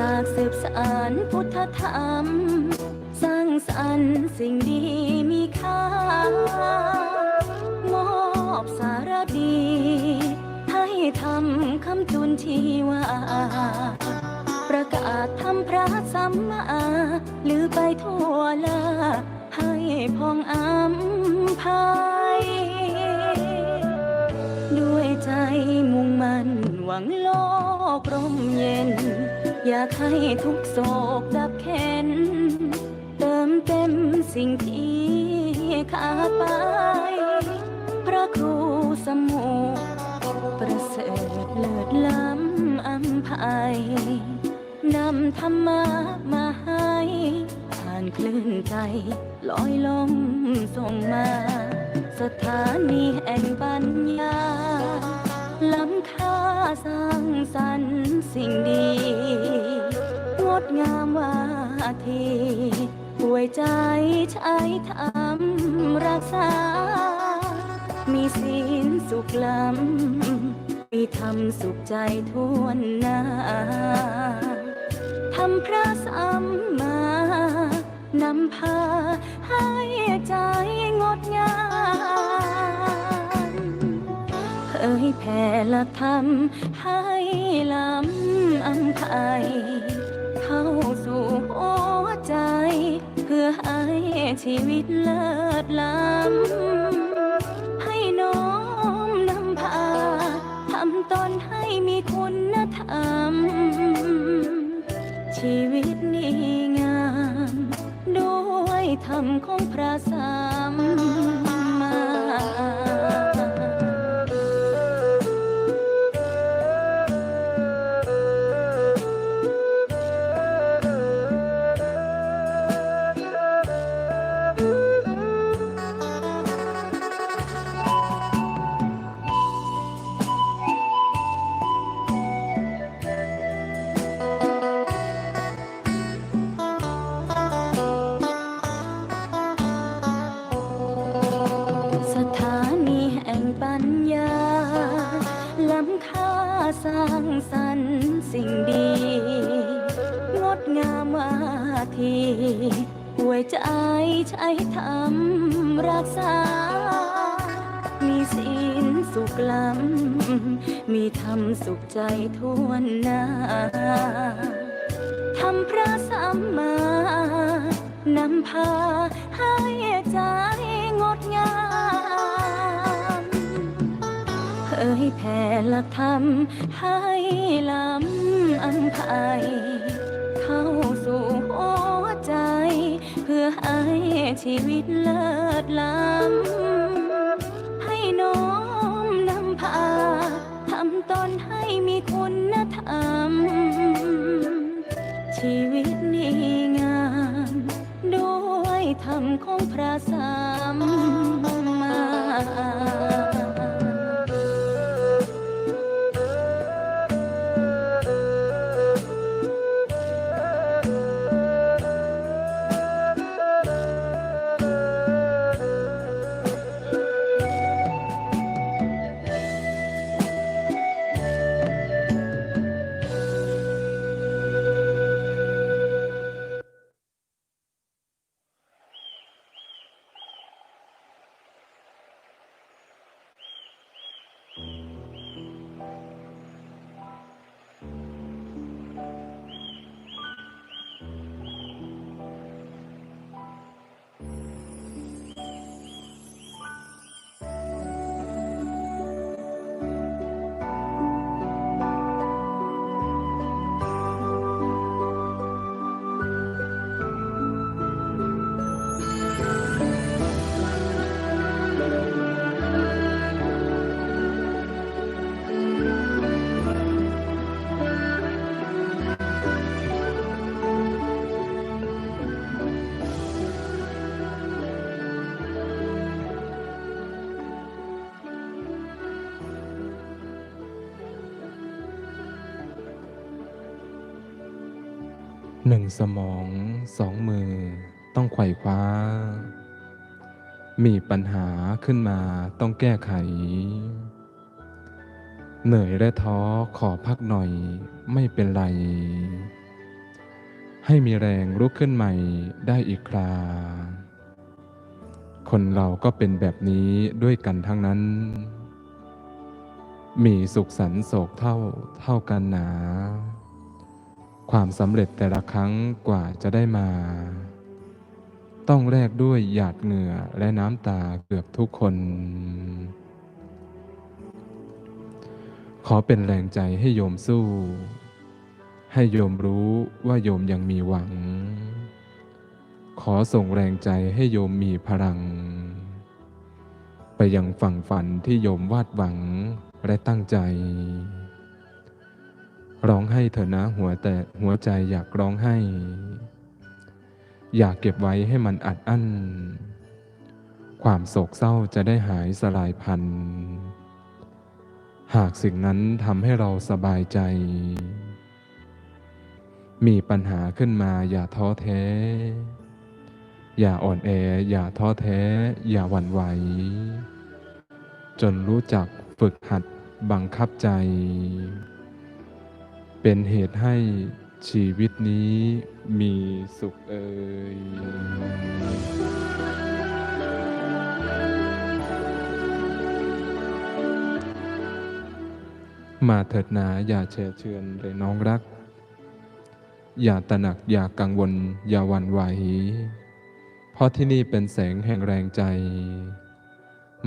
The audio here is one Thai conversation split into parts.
จากสืบสารพุทธธรรม สร้างสรรค์สิ่งดีมีค่า มอบสารดีให้ทำคำจุนชีวา ประกาศทำพระสัมมาลือไปทั่วลาให้พองอัมพายด้วยใจมุ่งมั่นหวังโลกร่มเย็น อยากให้ทุกโศกดับเข็น เติมเต็มสิ่งที่ขาดไป พระครูสมุประเสริฐเลิศล้ำอัมภัยนำธรรมะมาให้ผ่านคลื่นใจ ลอยลมส่งมา สถานีแห่งปัญญา ล้ำค่าสร้างสรรค์สิ่งดี งดงามวาทีป่วยใจใช้ธรรมรักษา มีศีลสุขล้ำมีธรรมสุขใจทวนหน้าทำพระสัมมานำพาให้ แผ่ลักธรรมให้ล้ำอันไทยเข้าสู่หัวใจ เพื่อให้ชีวิตเลิศล้ำให้น้อมนำพาทำตนให้มีคุณธรรม ชีวิตดีงาม ด้วยธรรมของพระสัมม ล้ำอันภัยเข้าสู่หัวใจ เพื่อให้ชีวิตเลิศล้ำให้น้อมนำพาทำตนให้มีคุณธรรม ชีวิตดีงามำของพระสา หนึ่งสมองสองมือต้องไขว่คว้า มีปัญหาขึ้นมาต้องแก้ไข เหนื่อยและท้อขอพักหน่อยไม่เป็นไร ให้มีแรงลุกขึ้นใหม่ได้อีกครา คนเราก็เป็นแบบนี้ด้วยกันทั้งนั้น มีสุขสันต์โศกเท่าเท่ากันหนา ความสำเร็จแต่ละครั้งกว่าจะได้มา ต้องแลกด้วยหยาดเหงื่อและน้ำตาเกือบทุกคน ขอเป็นแรงใจให้โยมสู้ ให้โยมรู้ว่าโยมยังมีหวัง ขอส่งแรงใจให้โยมมีพลัง ไปยังฝั่งฝันที่โยมวาดหวังและตั้งใจ ร้องให้เถอะนะหัวแต่หัวใจอยากร้องให้ อยากเก็บไว้ให้มันอัดอั้น ความโศกเศร้าจะได้หายสลายพัน หากสิ่งนั้นทำให้เราสบายใจ มีปัญหาขึ้นมาอย่าท้อแท้ อย่าอ่อนแอ อย่าท้อแท้ อย่าหวั่นไหว จนรู้จักฝึกหัดบังคับใจ เป็นเหตุให้ชีวิตนี้มีสุขเอ่ยมาเถิดหนาอย่าเชื่อเชือนเลยน้องรัก อย่าตระหนักอย่ากังวล อย่าหวั่นไหว เพราะที่นี่เป็นแสงแห่งแรงใจ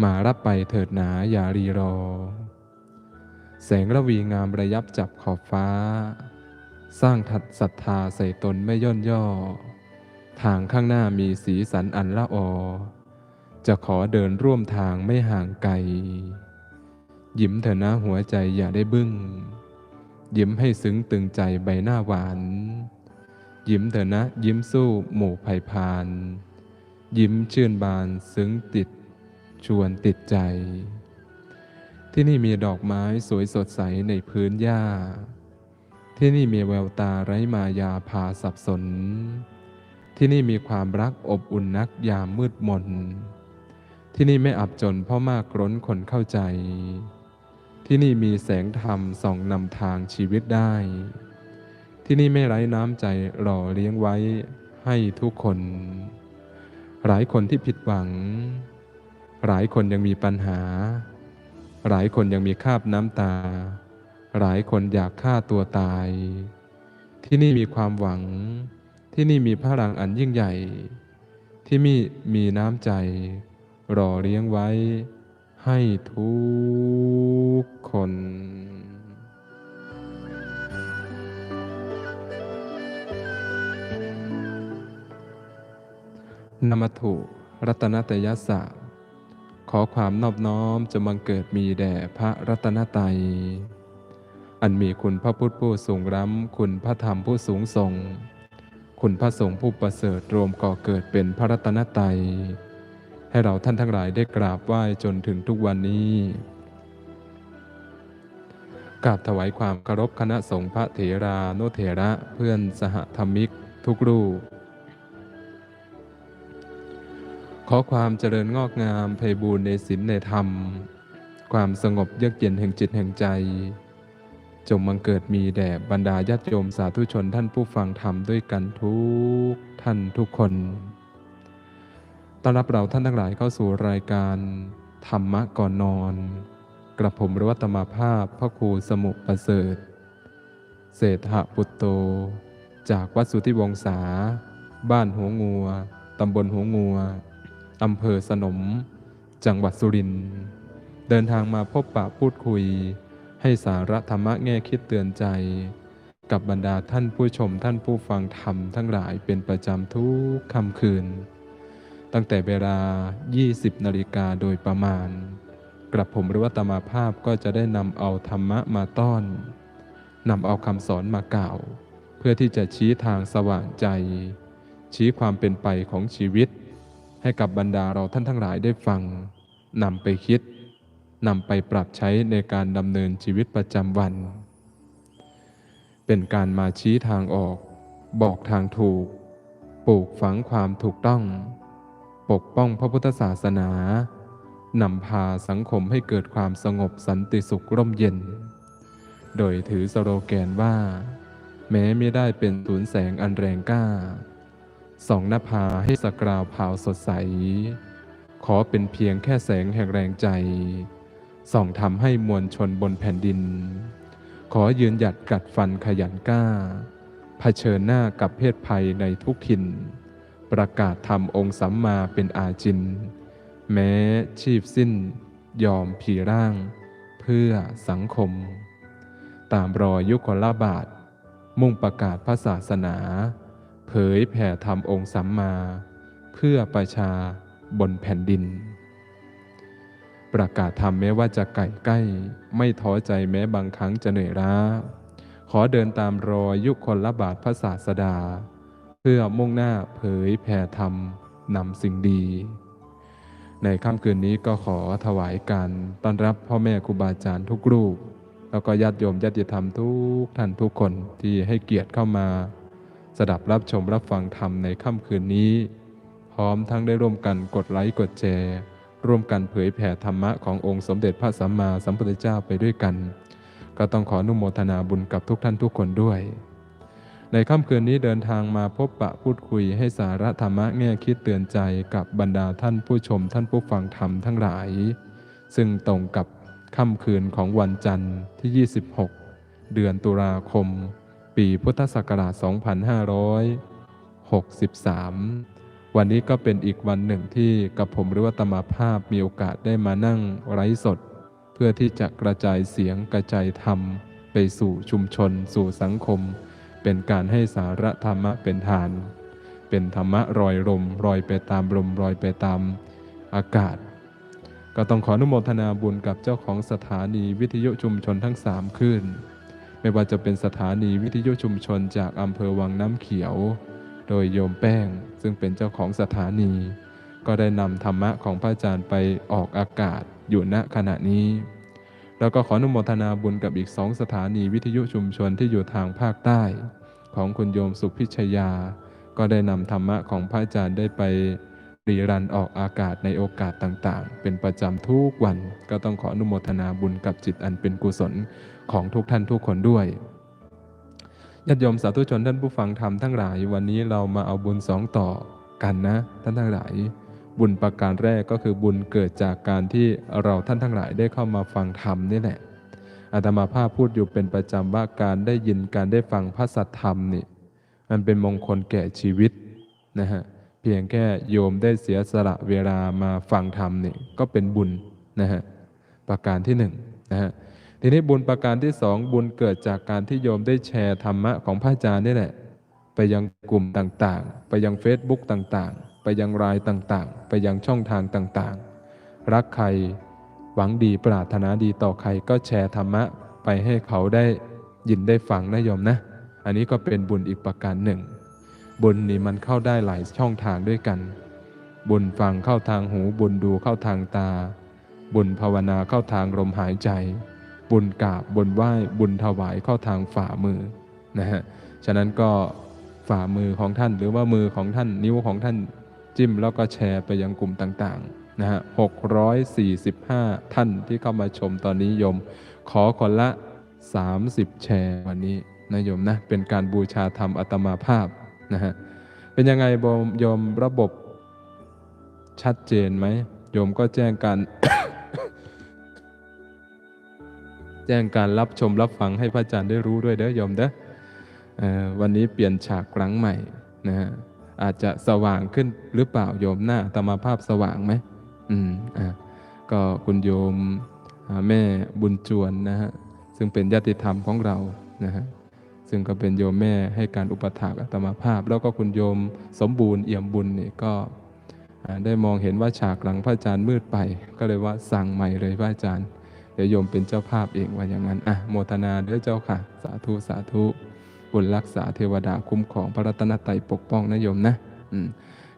มารับไปเถิดหนาอย่ารีรอ แสงระวีงามระยับจับขอบฟ้า สร้างทัดศรัทธาใส่ตนไม่ย่นย่อ ทางข้างหน้ามีสีสันอันละออ จะขอเดินร่วมทางไม่ห่างไกล ยิ้มเถอะนะหัวใจอย่าได้บึ้ง ยิ้มให้ซึ้งตึงใจใบหน้าหวาน ยิ้มเถอะนะยิ้มสู้หมู่ภัยพาน ยิ้มชื่นบานซึ้งติด ชวนติดใจ ที่นี่มีดอกไม้สวยสดใสในพื้นหญ้า ที่นี่มีแววตาไร้มายาพาสับสน ที่นี่มีความรักอบอุ่นนักยามมืดมน ที่นี่ไม่อับจนเพราะมากร้นคนเข้าใจ ที่นี่มีแสงธรรมส่องนำทางชีวิตได้ ที่นี่ไม่ไร้น้ำใจหล่อเลี้ยงไว้ให้ทุกคน หลายคนที่ผิดหวัง หลายคนยังมีปัญหา หลายคนยังมีคาบน้ำตา หลายคนอยากฆ่าตัวตาย ที่นี่มีความหวัง ที่นี่มีพลังอันยิ่งใหญ่ ที่มีมีน้ำใจ รอเลี้ยงไว้ ให้ทุกคนนมัตถุรัตนตยสะ ขอความนอบน้อมจะบังเกิดมีแด่พระรัตนตรัย อันมีคุณพระพุทธผู้สูงล้ำ คุณพระธรรมผู้สูงส่ง คุณพระสงฆ์ผู้ประเสริฐรวมก่อเกิดเป็นพระรัตนตรัย ให้เราท่านทั้งหลายได้กราบไหว้จนถึงทุกวันนี้ กราบถวายความเคารพคณะสงฆ์พระเถรานุเถระเพื่อนสหธรรมิกทุกรูป ขอความเจริญงอกงามไพบูรณ์ในศีลในธรรม ความสงบเยือกเย็นแห่งจิตแห่งใจ จงบังเกิดมีแด่บรรดาญาติโยมสาธุชนท่านผู้ฟังธรรมด้วยกันทุกท่านทุกคนต้อนรับเราท่านทั้งหลายเข้าสู่รายการธรรมะก่อนนอน กระผมรวัตมาภาพพระครูสมุประเสริฐ เศรษฐปุตโต จากวัดสุทธิวงศา บ้านหัวงัว ตำบลหัวงัว อำเภอสนม จังหวัดสุรินทร์เดินทางมาพบปะพูดคุย ให้สาระธรรมะแง่คิดเตือนใจ กับบรรดาท่านผู้ชมท่านผู้ฟังธรรมทั้งหลายเป็นประจำทุกค่ำคืน ตั้งแต่เวลา 20 นาฬิกาโดยประมาณ กระผมหรือว่าตมาภาพก็จะได้นำเอาธรรมะมาต้อนนำเอาคำสอนมากล่าว เพื่อที่จะชี้ทางสว่างใจ ชี้ความเป็นไปของชีวิต ให้กับบรรดาเราท่านทั้งหลายได้ฟังนำไปคิดนำไปปรับใช้ในการดำเนินชีวิตประจำวัน เป็นการมาชี้ทางออก บอกทางถูก ปลูกฝังความถูกต้อง ปกป้องพระพุทธศาสนานำพาสังคมให้เกิดความสงบสันติสุขร่มเย็น โดยถือสโลแกนว่า แม้ไม่ได้เป็นศูนย์แสงอันแรงกล้า ส่องนภาให้สกราวเผาสดใส ขอเป็นเพียงแค่แสงแห่งแรงใจ ส่องทำให้มวลชนบนแผ่นดิน ขอยืนหยัดกัดฟันขยันกล้า เผชิญหน้ากับเพศภัยในทุกถิ่น ประกาศทำองค์สัมมาเป็นอาจิน แม้ชีพสิ้น ยอมผีร่าง เพื่อสังคม ตามรอยยุคลบาท มุ่งประกาศพระศาสนา ผยแผ่ธรรมองค์สัมมา เพื่อประชาบนแผ่นดิน ประกาศธรรมแม้ว่าจะไก่ใกล้ ไม่ท้อใจแม้บางครั้งจะเหนื่อยล้า ขอเดินตามรอยยุคคนละบาทพระศาสดา เพื่อมุ่งหน้าเผยแผ่ธรรมนำสิ่งดี ในค่ำคืนนี้ก็ขอถวายการต้อนรับพ่อแม่ครูบาอาจารย์ทุกรูป แล้วก็ญาติโยมญาติธรรมทุกท่านทุกคนที่ให้เกียรติเข้ามา สดับรับชมรับฟังธรรมในค่ำคืนนี้ พร้อมทั้งได้ร่วมกันกดไลค์กดแชร์ ร่วมกันเผยแผ่ธรรมะขององค์สมเด็จพระสัมมาสัมพุทธเจ้าไปด้วยกัน ก็ต้องขออนุโมทนาบุญกับทุกท่านทุกคนด้วย ในค่ำคืนนี้เดินทางมาพบปะพูดคุยให้สาระธรรมะแง่คิดเตือนใจกับบรรดาท่านผู้ชมท่านผู้ฟังธรรมทั้งหลาย ซึ่งตรงกับค่ำคืนของวันจันทร์ที่ 26 เดือนตุลาคม ปีพุทธศักราช 2563 วันนี้ก็เป็นอีกวันหนึ่งที่กับผมหรือว่าตมาภาพมีโอกาสได้มานั่งไร้สด เพื่อที่จะกระจายเสียงกระจายธรรม ไปสู่ชุมชน สู่สังคม เป็นการให้สาระธรรมะเป็นทาน เป็นธรรมะรอยลมรอยไปตามลมรอยไปตามอากาศ ก็ต้องขออนุโมทนาบุญกับเจ้าของสถานีวิทยุชุมชนทั้งสามคลื่น ไม่ว่าจะเป็นสถานีวิทยุชุมชนจากอำเภอวังน้ำเขียว โดยโยมแป้งซึ่งเป็นเจ้าของสถานี ก็ได้นำธรรมะของพระอาจารย์ไปออกอากาศอยู่ณขณะนี้ แล้วก็ขออนุโมทนาบุญกับอีกสองสถานีวิทยุชุมชนที่อยู่ทางภาคใต้ ของคุณโยมสุพิชยา ก็ได้นำธรรมะของพระอาจารย์ได้ไป รีรันออกอากาศในโอกาสต่างๆ เป็นประจำทุกวัน ก็ต้องขออนุโมทนาบุญกับจิตอันเป็นกุศลของทุกท่านทุกคนด้วยญาติโยมสาธุชนท่านผู้ฟังธรรมทั้งหลาย วันนี้เรามาเอาบุญสองต่อกันนะ ท่านทั้งหลาย บุญประการแรกก็คือบุญเกิดจากการที่เราท่านทั้งหลายได้เข้ามาฟังธรรมนี่แหละอาตมาภาพพูดอยู่เป็นประจำว่าการได้ยินการได้ฟังพระสัทธรรมนี่มันเป็นมงคลแก่ชีวิตนะฮะ เพียงแค่โยมได้เสียสละเวลามาฟังธรรมนี่ก็เป็นบุญนะฮะประการที่หนึ่งนะฮะทีนี้บุญประการที่สองบุญเกิดจากการที่โยมได้แชร์ธรรมะของพระอาจารย์นี่แหละ ไปยังกลุ่มต่างๆ ไปยัง Facebook ต่างๆ ไปยังรายต่างๆ ไปยังช่องทางต่างๆ รักใครหวังดีปรารถนาดีต่อใครก็แชร์ธรรมะไปให้เขาได้ยินได้ฟังนะโยมนะ อันนี้ก็เป็นบุญอีกประการหนึ่ง บุญนี่มันเข้าได้หลายช่องทางด้วยกัน บุญฟังเข้าทางหู บุญดูเข้าทางตา บุญภาวนาเข้าทางลมหายใจ บุญกราบ บุญไหว้ บุญถวายเข้าทางฝ่ามือนะฮะ ฉะนั้นก็ฝ่ามือของท่านหรือว่ามือของท่านนิ้วของท่านจิ้มแล้วก็แชร์ไปยังกลุ่มต่างๆนะฮะ645ท่านที่เข้ามาชมตอนนี้โยม ขอคนละ 30 แชร์วันนี้นะโยมนะ เป็นการบูชาธรรมอัตมาภาพ นะฮะเป็นยังไงโยมระบบชัดเจนไหมโยมก็แจ้งการ แจ้งการรับชมรับฟังให้พระอาจารย์ได้รู้ด้วยเด้อโยมเด้อวันนี้เปลี่ยนฉากครั้งใหม่นะฮะอาจจะสว่างขึ้นหรือเปล่าโยมหน้าตมาภาพสว่างไหมอืมอ่าก็คุณโยมแม่บุญจวนนะฮะซึ่งเป็นญาติธรรมของเรานะฮะ ซึ่งก็เป็นโยมแม่ให้การอุปถากอาตมาภาพ แล้วก็คุณโยมสมบูรณ์เอี่ยมบุญนี่ก็ได้มองเห็นว่าฉากหลังพระอาจารย์มืดไป ก็เลยว่าสั่งใหม่เลยพระอาจารย์เดี๋ยวโยมเป็นเจ้าภาพเองว่าอย่างนั้นอะโมทนาเด้อเจ้าค่ะ สาธุสาธุบุญรักษาเทวดาคุ้มของพระรัตนตรัยปกป้องนะโยมนะอืม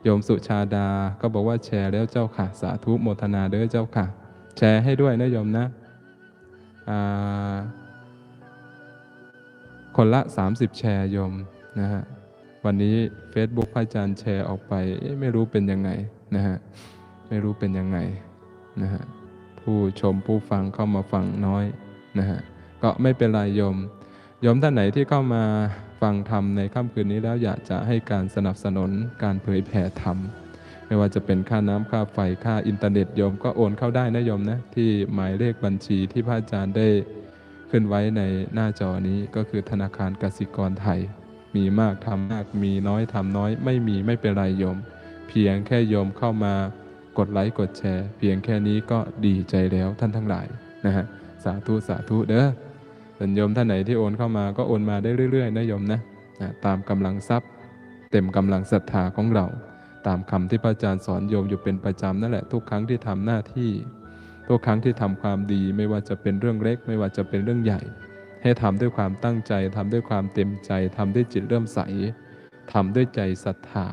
โยมสุชาดาก็บอกว่าแชร์แล้วเจ้าค่ะ สาธุโมทนาเด้อเจ้าค่ะ แชร์ให้ด้วยนะโยมนะอ่า คนละ 30 แชร์โยมนะฮะวันนี้ Facebook พระอาจารย์แชร์ออกไป ไม่รู้เป็นยังไงนะฮะไม่รู้เป็นยังไงนะฮะผู้ชมผู้ฟังเข้ามาฟังน้อยนะฮะก็ไม่เป็นไรโยมโยมท่านไหนที่เข้ามาฟังธรรมในค่ำคืนนี้แล้วอยากจะให้การสนับสนุนการเผยแผ่ธรรมไม่ว่าจะเป็นค่าน้ำค่าไฟค่าอินเทอร์เน็ตโยมก็โอนเข้าได้นะโยมนะที่หมายเลขบัญชีที่พระอาจารย์ได้ ขึ้นไว้ในหน้าจอนี้ก็คือธนาคารกสิกรไทย มีมากทำมากมีน้อยทำน้อย ไม่มีไม่เป็นไรโยม เพียงแค่โยมเข้ามากดไลค์กดแชร์ เพียงแค่นี้ก็ดีใจแล้วท่านทั้งหลายนะฮะสาธุสาธุเด้อส่วนโยมท่านไหนที่โอนเข้ามาก็โอนมาได้เรื่อยๆนะโยมนะนะตามกำลังทรัพย์ เต็มกำลังศรัทธาของเรา ตามคำที่พระอาจารย์สอนโยมอยู่เป็นประจำนั่นแหละทุกครั้งที่ทำหน้าที่ ทุกครั้งที่ทำความดีไม่ว่าจะเป็นเรื่องเล็ก ไม่ว่าจะเป็นเรื่องใหญ่ ให้ทำด้วยความตั้งใจทำด้วยความเต็มใจทำด้วยจิตเริ่มใสทำด้วยใจศรัทธา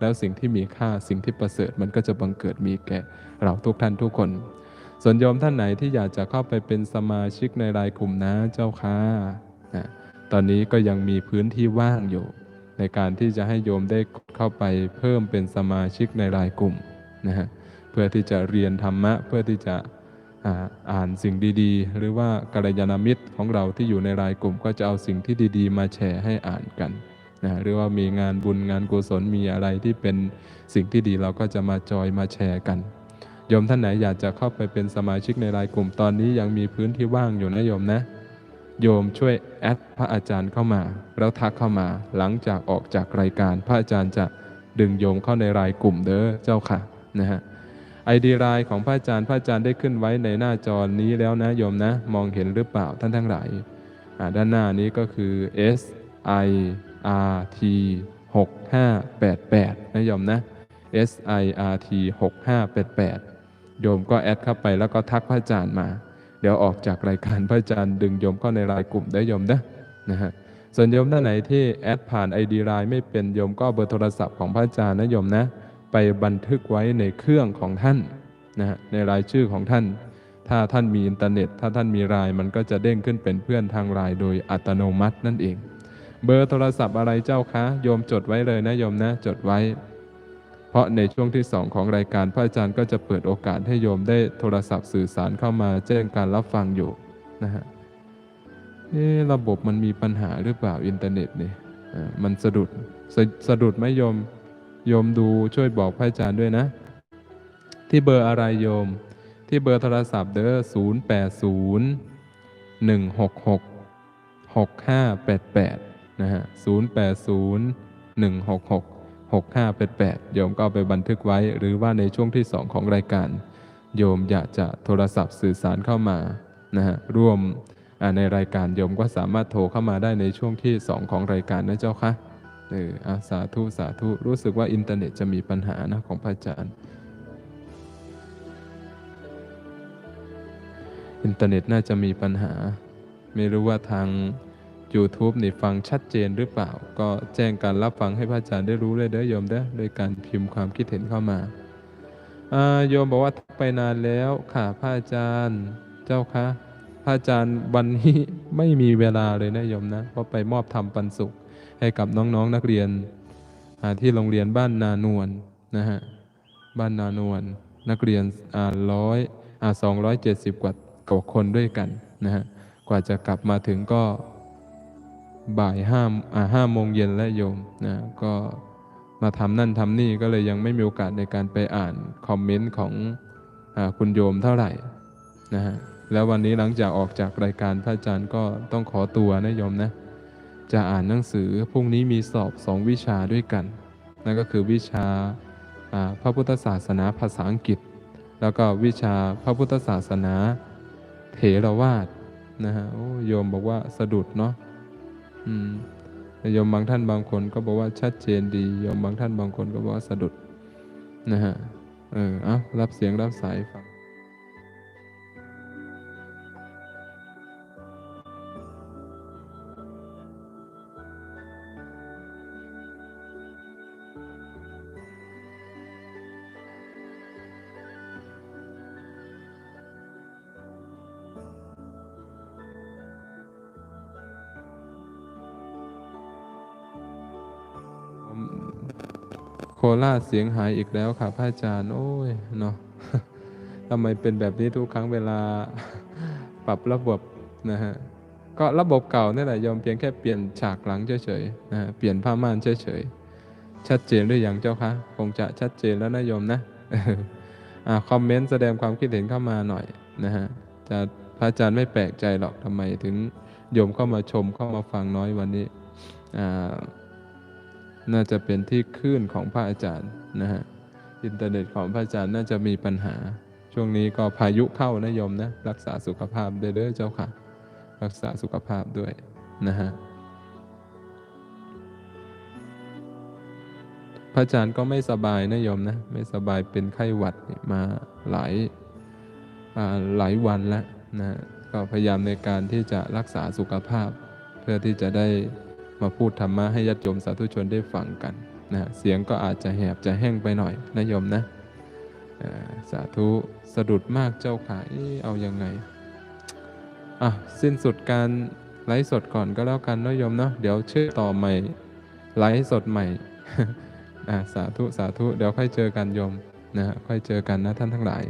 แล้วสิ่งที่มีค่าสิ่งที่ประเสริฐมันก็จะบังเกิดมีแก่เราทุกท่านทุกคน ส่วนโยมท่านไหนที่อยากจะเข้าไปเป็นสมาชิกในรายกลุ่มนะเจ้าค่ะนะตอนนี้ก็ยังมีพื้นที่ว่างอยู่ ในการที่จะให้โยมได้เข้าไปเพิ่มเป็นสมาชิกในรายกลุ่มนะฮะเพื่อที่จะเรียนธรรมะเพื่อที่จะ อ่านสิ่งดีๆ หรือว่ากัลยาณมิตรของเราที่อยู่ในรายกลุ่ม ก็จะเอาสิ่งที่ดีๆ มาแชร์ให้อ่านกันนะหรือว่ามีงานบุญงานกุศลมีอะไรที่เป็นสิ่งที่ดีเราก็จะมาจอยมาแชร์กันโยมท่านไหนอยากจะเข้าไปเป็นสมาชิกในรายกลุ่มตอนนี้ยังมีพื้นที่ว่างอยู่นะโยมนะโยมช่วยแอดพระอาจารย์เข้ามา แล้วทักเข้ามาหลังจากออกจากรายการ พระอาจารย์จะดึงโยมเข้าในรายกลุ่มเด้อเจ้าค่ะนะฮะ ไอดีไลน์ของพระอาจารย์พระอาจารย์ได้ขึ้นไว้ในหน้าจอนี้แล้วนะโยมนะ มองเห็นหรือเปล่าท่านทั้งหลายด้านหน้านี้ก็คือ S I R T 6588นะโยมนะ S I R T 6588โยมก็แอดเข้าไปแล้วก็ทักพระอาจารย์มา เดี๋ยวออกจากรายการพระอาจารย์ดึงโยมเข้าในรายกลุ่มได้โยมนะนะฮะส่วนโยมท่านไหนที่แอดผ่าน ID ไลน์ไม่เป็นโยมก็เอาเบอร์โทรศัพท์ของพระอาจารย์นะโยมนะ ไปบันทึกไว้ในเครื่องของท่านนะฮะในรายชื่อของท่าน ถ้าท่านมีอินเทอร์เน็ต ถ้าท่านมีไลน์มันก็จะเด้งขึ้นเป็นเพื่อนทางไลน์โดยอัตโนมัตินั่นเอง เบอร์โทรศัพท์อะไรเจ้าคะโยมจดไว้เลยนะโยมนะจดไว้ เพราะในช่วงที่2ของรายการพระอาจารย์ก็จะเปิดโอกาสให้โยมได้โทรศัพท์สื่อสารเข้ามาแจ้งการรับฟังอยู่นะฮะเอ๊ระบบมันมีปัญหาหรือเปล่าอินเทอร์เน็ตเนี่ยมันสะดุดสะสะดุดไหมโยม โยมดูช่วยบอกพระอาจารย์ด้วยนะ ที่เบอร์อะไรโยม ที่เบอร์โทรศัพท์เด้อ0 8 0 1 6 6 6 5 8 8นะฮะ0 8 0 1 6 6 6588โยมก็เอาไปบันทึกไว้ หรือว่าในช่วงที่2ของรายการ โยมอยากจะโทรศัพท์สื่อสารเข้ามานะฮะร่วมในรายการโยมก็สามารถโทรเข้ามาได้ในช่วงที่ 2 ของรายการนะเจ้าค่ะ เอออาสาธุสาธุรู้สึกว่าอินเทอร์เน็ตจะมีปัญหานะของพระอาจารย์ อินเทอร์เน็ตน่าจะมีปัญหา ไม่รู้ว่าทาง YouTube นี่ฟังชัดเจนหรือเปล่า ก็แจ้งการรับฟังให้พระอาจารย์ได้รู้เลยเด้อโยมเด้อโดยการพิมพ์ความคิดเห็นเข้ามาโยมบอกว่าไปนานแล้วค่ะพระอาจารย์เจ้าคะพระอาจารย์วันนี้ไม่มีเวลาเลยนะโยมนะเพราะไปมอบธรรมปันสุข ให้กับน้องๆนนักเรียนที่โรงเรียนบ้านนานวลนะฮะบ้านนานวลนักเรียนอ่าร้อยอ่าสองร้อยเจ็ดสิบกว่ากว่าคนด้วยกันนะฮะกว่าจะกลับมาถึงก็บ่ายห้าอ่าห้าโมงเย็นแล้วโยมนะก็มาทำนั่นทำนี่ก็เลยยังไม่มีโอกาสในการไปอ่านคอมเมนต์ของอคุณโยมเท่าไหร่นะฮะแล้ววันนี้หลังจากออกจากรายการพระอาจารย์ก็ต้องขอตัวนะโยมนะ จะอ่านหนังสือพรุ่งนี้มีสอบสองวิชาด้วยกัน นั่นก็คือวิชาพระพุทธศาสนาภาษาอังกฤษ แล้วก็วิชาพระพุทธศาสนาเถรวาทนะฮะโอ้โยมบอกว่าสะดุดเนาะอืมโยมบางท่านบางคนก็บอกว่าชัดเจนดีโยมบางท่านบางคนก็บอกว่าสะดุดนะฮะเออเอารับเสียงรับสายฟัง ราชเสียงหายอีกแล้วค่ะพระอาจารย์ โอ้ยเนาะทำไมเป็นแบบนี้ทุกครั้งเวลาปรับระบบนะฮะก็ระบบเก่านี่แหละโยมเพียงแค่เปลี่ยนฉากหลังเฉยๆนะะเปลี่ยนผ้าม่านเฉยๆชัดเจนหรือยังเจ้าคะคงจะชัดเจนแล้วนะโยมนะอ่าคอมเมนต์แสดงความคิดเห็นเข้ามาหน่อยนะฮะจะพระอาจารย์ไม่แปลกใจหรอกทำไมถึงโยมเข้ามาชมเข้ามาฟังน้อยวันนี้อ่า น่าจะเป็นที่คลื่นของพระอาจารย์นะฮะอินเทอร์เน็ตของพระอาจารย์น่าจะมีปัญหา ช่วงนี้ก็พายุเข้านะโยมนะรักษาสุขภาพด้วยเด้อเจ้าค่ะ รักษาสุขภาพด้วยนะฮะพระอาจารย์ก็ไม่สบายนะโยมนะไม่สบายเป็นไข้หวัดมาหลายอ่าหลายวันแล้วนะก็พยายามในการที่จะรักษาสุขภาพ เพื่อที่จะได้ มาพูดธรรมะให้ญาติโยมสาธุชนได้ฟังกันนะเสียงก็อาจจะแหบจะแห้งไปหน่อยนะโยมนะสาธุสะดุดมากเจ้าค่ะเอ๊ะเอายังไงอะสิ้นสุดการไลฟ์สดก่อนก็แล้วกันนะโยมเนาะเดี๋ยวชื่อต่อใหม่ไลฟ์สดใหม่อะสาธุสาธุเดี๋ยวค่อยเจอกันโยมนะค่อยเจอกันนะท่านทั้งหลาย